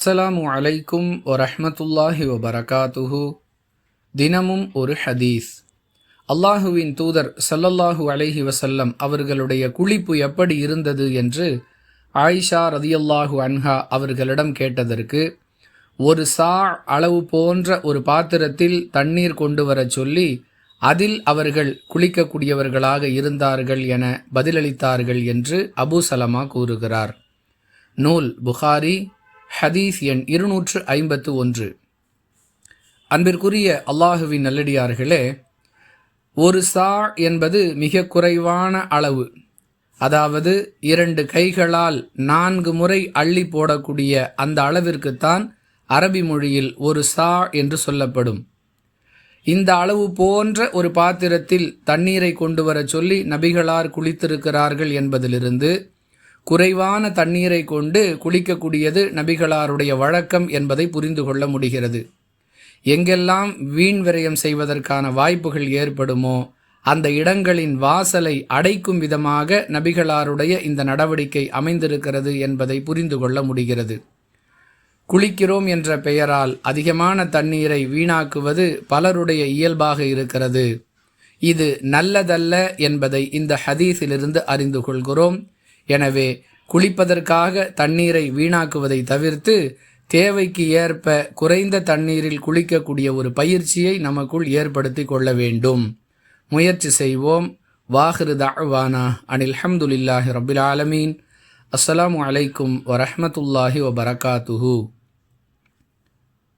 அஸ்ஸலாமு அலைக்கும் வரஹ்மத்துல்லாஹி வபரகாத்துஹு. தினமும் ஒரு ஹதீஸ். அல்லாஹுவின் தூதர் சல்லல்லாஹு அலைஹி வசல்லம் அவர்களுடைய குளிப்பு எப்படி இருந்தது என்று ஆயிஷா ரதியல்லாஹு அன்ஹா அவர்களிடம் கேட்டதற்கு ஒரு சா அளவு போன்ற ஒரு பாத்திரத்தில் தண்ணீர் கொண்டு வரச் சொல்லி அதில் அவர்கள் குளிக்கக்கூடியவர்களாக இருந்தார்கள் என பதிலளித்தார்கள் என்று அபு சலமா கூறுகிறார். நூல் புகாரி ஹதீஸ் எண் இருநூற்று ஐம்பத்து ஒன்று. அன்பிற்குரிய அல்லாஹுவின் நல்லடியார்களே ஒரு சா என்பது மிக குறைவான அளவு. அதாவது இரண்டு கைகளால் நான்கு முறை அள்ளி போடக்கூடிய அந்த அளவிற்குத்தான் அரபி மொழியில் ஒரு சா என்று சொல்லப்படும். இந்த அளவு போன்ற ஒரு பாத்திரத்தில் தண்ணீரை கொண்டு வரச் சொல்லி நபிகளார் குளித்திருக்கிறார்கள் என்பதிலிருந்து குறைவான தண்ணீரை கொண்டு குளிக்கக்கூடியது நபிகளாருடைய வழக்கம் என்பதை புரிந்து கொள்ள முடிகிறது. எங்கெல்லாம் வீண் விரயம் செய்வதற்கான வாய்ப்புகள் ஏற்படுமோ அந்த இடங்களின் வாசலை அடைக்கும் விதமாக நபிகளாருடைய இந்த நடவடிக்கை அமைந்திருக்கிறது என்பதை புரிந்து கொள்ள முடிகிறது. குளிக்கிறோம் என்ற பெயரால் அதிகமான தண்ணீரை வீணாக்குவது பலருடைய இயல்பாக இருக்கிறது. இது நல்லதல்ல என்பதை இந்த ஹதீஸிலிருந்து அறிந்து கொள்கிறோம். எனவே குளிப்பதற்காக தண்ணீரை வீணாக்குவதை தவிர்த்து தேவைக்கு ஏற்ப குறைந்த தண்ணீரில் குளிக்கக்கூடிய ஒரு பயிற்சியை நமக்குள் ஏற்படுத்தி கொள்ள வேண்டும். முயற்சி செய்வோம். வாஹிரு தாழ்வானா அனில் ஹம்துலில்லாஹி ரபில் ஆலமீன். அஸ்ஸலாமு அலைக்கும் வரமத்துல்லாஹி வபரகாத்துஹூ.